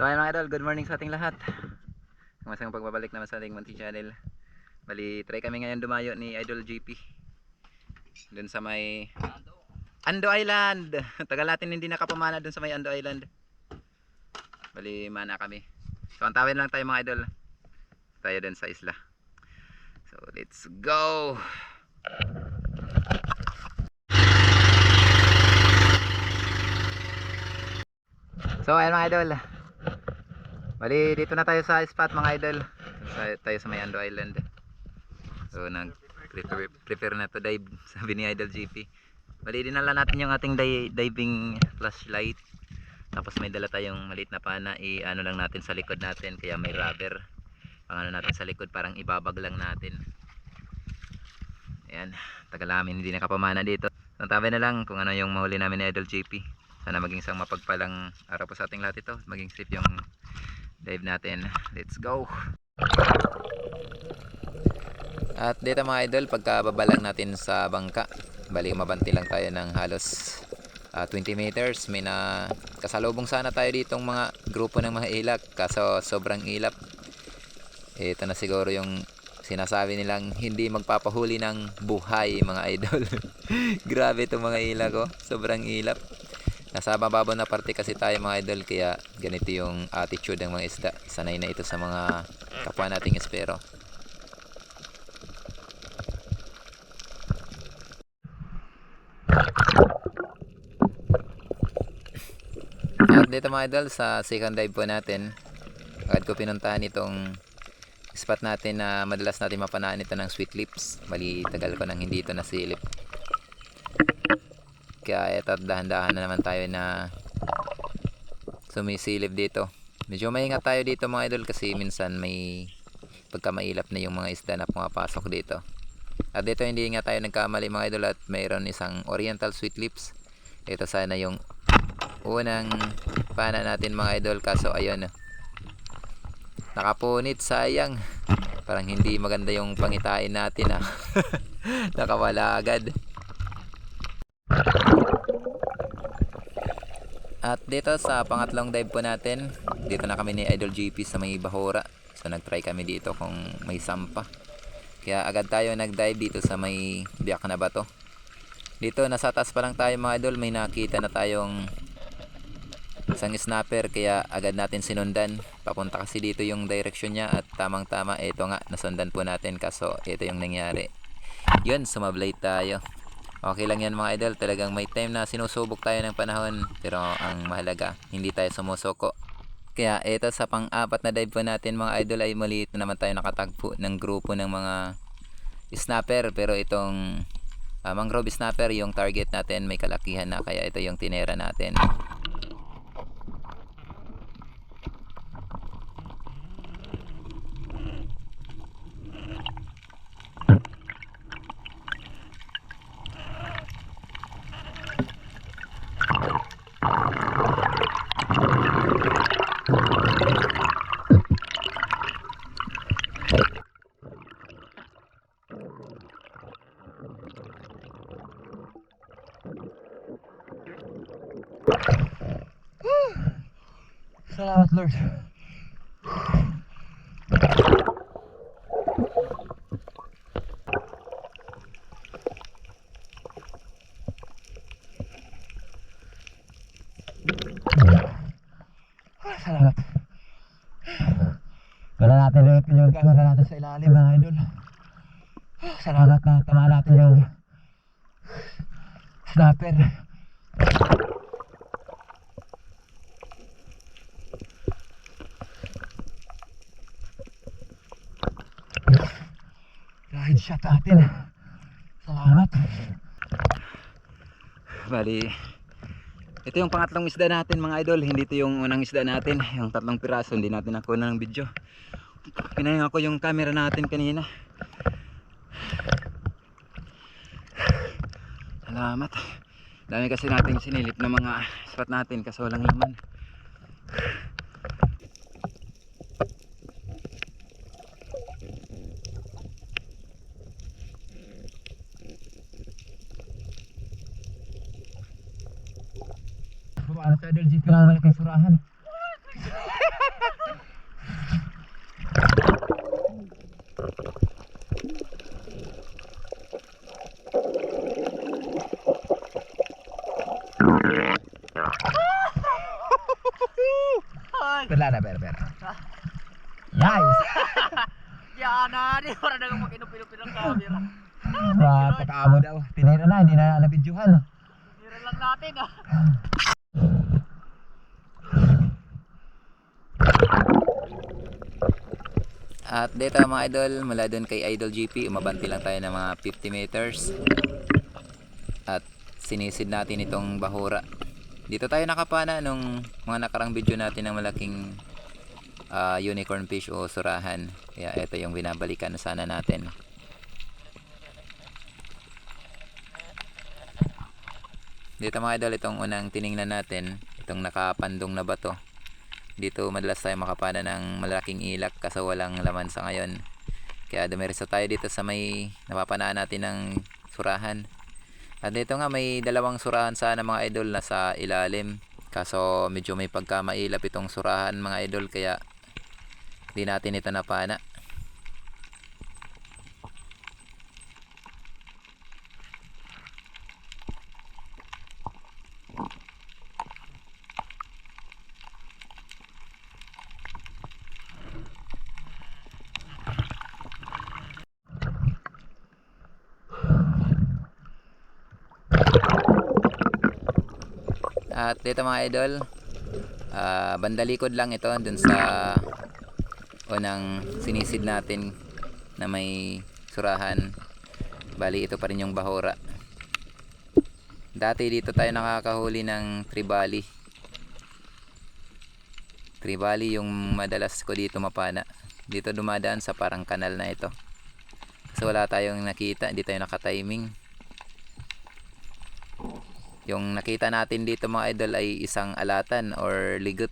So ayun mga idol, good morning sa ating lahat. Masang pagbabalik naman sa ating Monty Channel. Bali, try kami ngayon dumayo ni Idol GP. Doon sa may Ando Island. Tagal natin hindi nakapamana doon sa may Ando Island. Bali, mana kami. So antawin lang tayo mga idol. Tayo doon sa isla. So let's go. So ayun mga idol. Bali dito na tayo sa spot mga idol. Sa, tayo sa may Ando Island. So nag prepare, na to dive sabi ni Idol GP. Bali dinala natin yung ating di- diving flashlight. Tapos may dala tayong maliit na pana i ano lang natin sa likod natin kaya may rubber. Pang natin sa likod parang ibabag lang natin. Ayan, tagal namin hindi nakapamana dito. So, tabi na lang kung ano yung mahuli namin ni Idol GP. Sana maging isang mapagpalang araw po sa ating lahat ito. Maging safe yung dive natin. Let's go! At dito mga idol, pagkababa lang natin sa bangka, bali mabanti lang tayo ng halos ah, 20 meters. May na kasalubong sana tayo ditong mga grupo ng mga ilak, kaso sobrang ilap. Ito na siguro yung sinasabi nilang hindi magpapahuli ng buhay mga idol. Grabe itong mga ilak ko, sobrang ilap. Nasa mababaw na parte kasi tayo mga idol kaya ganito yung attitude ng mga isda. Sanay na ito sa mga kapwa nating espero. At dito mga idol sa second dive po natin agad ko pinuntahan itong spot natin na madalas natin mapanaan ito ng sweet lips bali tagal ko nang hindi ito nasilip kaya eto dahan-dahan na naman tayo na sumisilip dito. Medyo maingat tayo dito mga idol kasi minsan may pagka mailap na yung mga isda na pumapasok dito. At dito hindi nga tayo nagkamali mga idol at mayroon isang oriental sweet lips. Ito sana yung unang pana natin mga idol. Kaso ayun nakapunit sayang. Parang hindi maganda yung pangitain natin ah. Nakawala agad at dito sa pangatlong dive po natin dito na kami ni Idol GP sa may Bahura so nagtry kami dito kung may sampa. Kaya agad tayo nag-dive dito sa may biyak na bato. Dito nasa taas pa lang tayo mga idol. May nakita na tayong isang snapper kaya agad natin sinundan. Papunta kasi dito yung direction niya at tamang tama ito nga nasundan po natin. Kaso ito yung nangyari. Yun sumablay tayo okay lang yan mga idol. Talagang may time na sinusubok tayo ng panahon. Pero ang mahalaga hindi tayo sumusoko kaya ito sa pang-apat na dive po natin mga idol ay maliit na naman tayo nakatagpo ng grupo ng mga snapper. Pero itong uh, mangrove snapper yung target natin may kalakihan na. Kaya ito yung tinera natin Salamat Lord. Salamat. Wala natin yung camera natin sa ilalim mga idol. Salamat na tama natin yung snapper. Shot natin. Salamat. Bali, ito yung pangatlong isda natin mga idol. Hindi ito yung unang isda natin. Yung tatlong piraso, hindi natin nakuha ng video. Pinahinga ko yung camera natin kanina. Salamat. Dami kasi natin sinilip ng mga spot natin kasi walang laman. basurahan. Pera na, pera, pera. Nice! Yan na, di para na kong inupilupi ng camera. Ah, pataamo daw. Tinira na, hindi na napidyuhan. Tinira lang natin ah. At dito mga idol, mula doon kay Idol GP, umabanti lang tayo ng mga 50 meters. At sinisid natin itong bahura. Dito tayo nakapana nung mga nakarang video natin ng malaking ah, unicorn fish o surahan. Kaya ito yung binabalikan na sana natin. Dito mga idol, itong unang tiningnan natin, itong nakapandong na bato. Dito madalas tayo makapana ng malaking ilak kasi walang laman sa ngayon. Kaya dumiretso tayo dito sa may napapanaan natin ng surahan. At dito nga may dalawang surahan sana mga idol na sa ilalim. Kaso medyo may pagkamailap itong surahan mga idol kaya hindi natin ito napana. At dito mga idol, ah bandalikod lang ito dun sa unang sinisid natin na may surahan. Bali ito pa rin yung bahura. Dati dito tayo nakakahuli ng tribali. Tribali yung madalas ko dito mapana. Dito dumadaan sa parang kanal na ito. Kasi wala tayong nakita, hindi tayo nakatiming. Yung nakita natin dito mga idol ay isang alatan or ligot.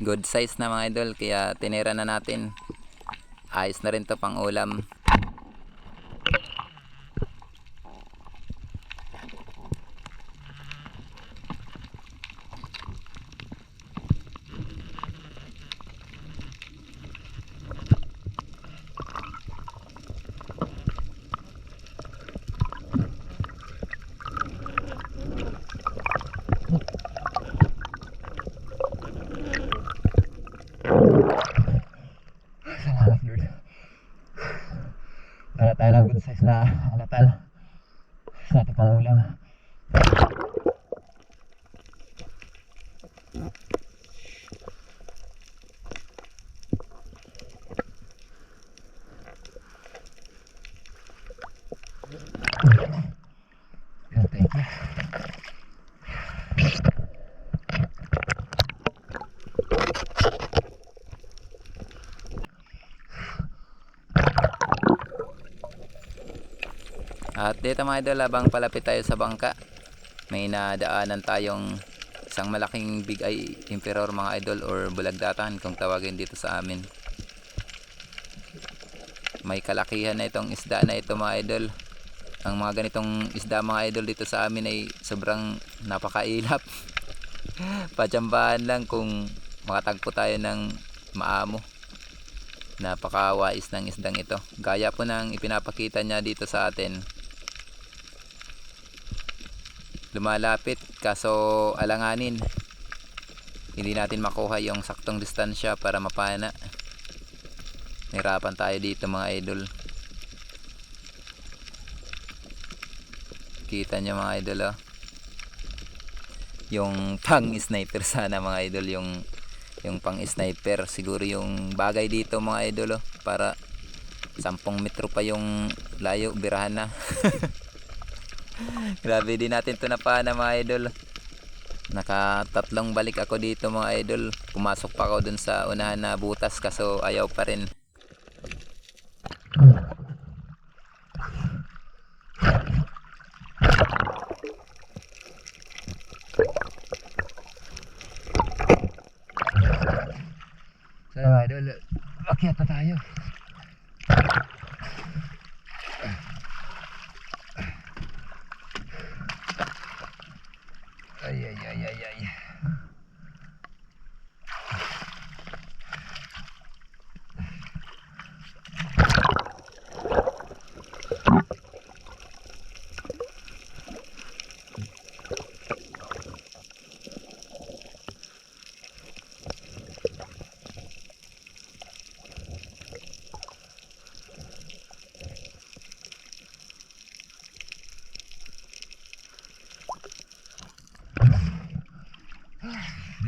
Good size na mga idol kaya tinira na natin. Ayos na rin to pang ulam. Salamat Lord. Para tayo ng good size na alatal. Sa ating pangulam. Yeah, thank you. At dito mga idol, habang palapit tayo sa bangka, may nadaanan tayong isang malaking big eye emperor mga idol or bulagdatan kung tawagin dito sa amin. May kalakihan na itong isda na ito mga idol. Ang mga ganitong isda mga idol dito sa amin ay sobrang napakailap. Pachambahan lang kung makatagpo tayo ng maamo. Napakawais ng isdang ito. Gaya po ng ipinapakita niya dito sa atin. Lumalapit kaso alanganin. Hindi natin makuha yung saktong distansya para mapana. Nirapan tayo dito mga idol. Kita nyo mga idol oh. Yung pang sniper sana mga idol yung yung pang sniper siguro yung bagay dito mga idol oh, para 10 metro pa yung layo birahan na grabe din natin to na pana mga idol. Nakatatlong balik ako dito mga idol. Pumasok pa ako dun sa unahan na butas kaso ayaw pa rin. So mga idol, akyat na tayo. Ay, ay, ay, ay, ay.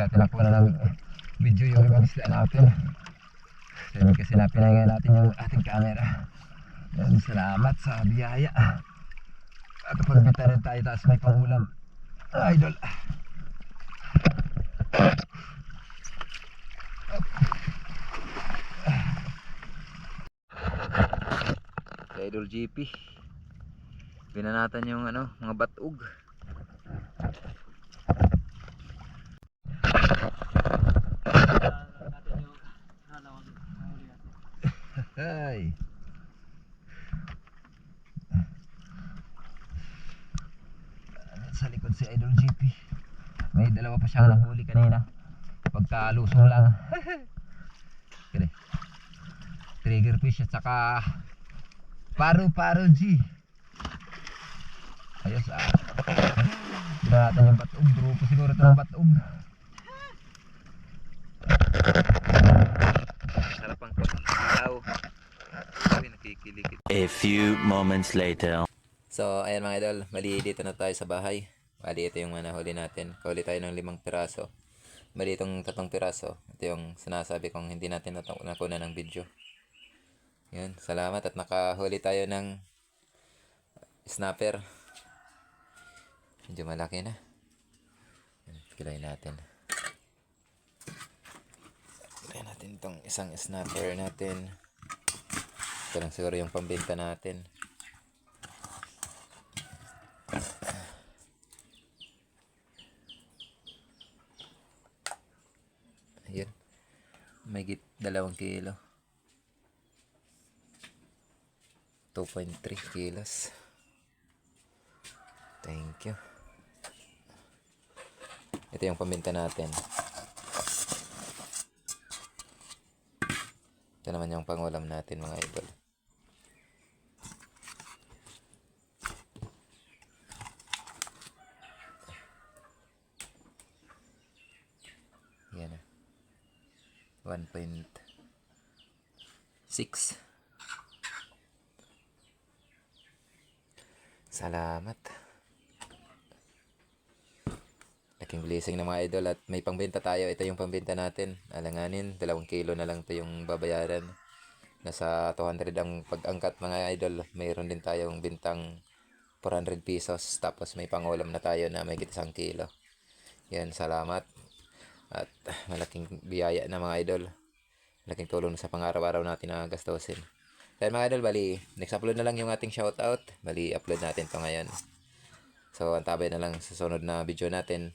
Kaya tinakbo na ng video yung ibang isla natin. Sabi kasi na pinahingay natin yung ating camera. Yan, salamat sa biyaya. At pagbita rin tayo tapos may pangulam. Idol. Idol GP. Binanatan yung ano, mga batug. Ay. Sa likod si Idol GP. May dalawa pa siyang nahuli kanina. Pagkalusong lang. Kaya. Trigger fish at saka paru-paro G. Ayos ah. Natin yung batog. Grupo siguro ito ng batog. Sarap ang pagkakaw. Sabi nakikiligit. A few moments later. So, ayan mga idol, mali dito na tayo sa bahay. Bali, ito yung mga nahuli natin. Kahuli tayo ng limang piraso. Bali, itong tatong piraso. Ito yung sinasabi kong hindi natin nat- nakuna ng video. Yun, salamat at nakahuli tayo ng snapper. Medyo malaki na. Yan, Kilayin natin. Kilayin natin itong isang snapper natin. Ito lang siguro yung pambenta natin. Ayun. May git dalawang kilo. 2.3 kilos. Thank you. Ito yung pambenta natin. Ito naman yung pangulam natin mga idol. Yan na. 1.6 Salamat. Laking blessing ng mga idol at may pangbenta tayo. Ito yung pangbenta natin. Alanganin, dalawang kilo na lang to yung babayaran. Nasa 200 ang pag-angkat mga idol. Mayroon din tayong bintang 400 pesos. Tapos may pangulam na tayo na may isang kilo. Yan, salamat. At malaking biyaya na mga idol. Malaking tulong sa pang-araw-araw natin na gastusin. Kaya mga idol, bali, next upload na lang yung ating shoutout. Bali, upload natin to ngayon. So, antabay na lang sa sunod na video natin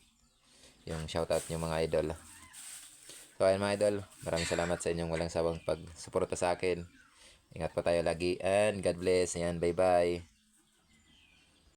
yung shoutout yung mga idol. So, ayun mga idol, maraming salamat sa inyong walang sawang pagsuporta sa akin. Ingat po tayo lagi and God bless. Ayan, bye-bye.